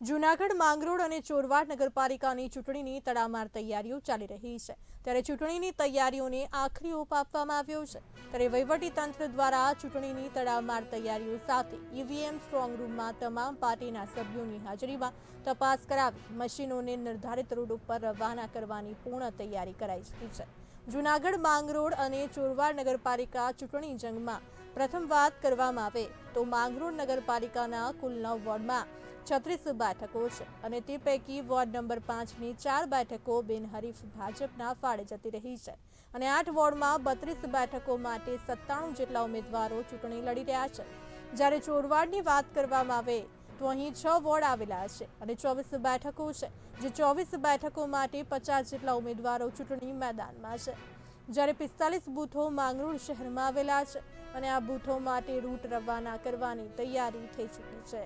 જૂનાગઢ માંગરોળ અને ચોરવાડ નગરપાલિકાની ચૂંટણીની તડામાર તૈયારીઓ ચાલી રહી છે. ત્યારે ચૂંટણીની તૈયારીઓને આખરી ઓપ આપવામાં આવ્યો છે. ત્યારે તંત્ર દ્વારા ચૂંટણીની તડામાર તૈયારીઓ સાથે ઈવીએમ સ્ટ્રોંગ રૂમમાં તમામ પાર્ટીના સભ્યોની હાજરીમાં તપાસ કરાવી મશીનોને નિર્ધારિત રૂટ ઉપર રવાના કરવાની પૂર્ણ તૈયારી કરાઈ ચૂકી છે. જૂનાગઢ માંગરોળ અને ચોરવાડ નગરપાલિકા ચૂંટણી જંગમાં પ્રથમ વાત કરવામાં આવે તો માંગરોળ નગરપાલિકાના કુલ નવ વોર્ડમાં છત્રીસ બેઠકો છે અને તે પૈકી વોર્ડ નંબર પાંચની ચાર બેઠકો બિનહરીફ ભાજપના ફાળે જતી રહી છે. અને આઠ વોર્ડમાં બત્રીસ બેઠકો માટે સત્તાણું જેટલા ઉમેદવારો ચૂંટણી લડી રહ્યા છે. જ્યારે ચોરવાડની વાત કરવામાં આવે તો અહીં છ વોર્ડ આવેલા છે અને ચોવીસ બેઠકો છે, જે ચોવીસ બેઠકો માટે પચાસ જેટલા ઉમેદવારો ચૂંટણી મેદાનમાં છે. જ્યારે પિસ્તાલીસ બૂથો માંગરોળ શહેરમાં આવેલા છે અને આ બૂથો માટે રૂટ રવાના કરવાની તૈયારી થઈ ચૂકી છે.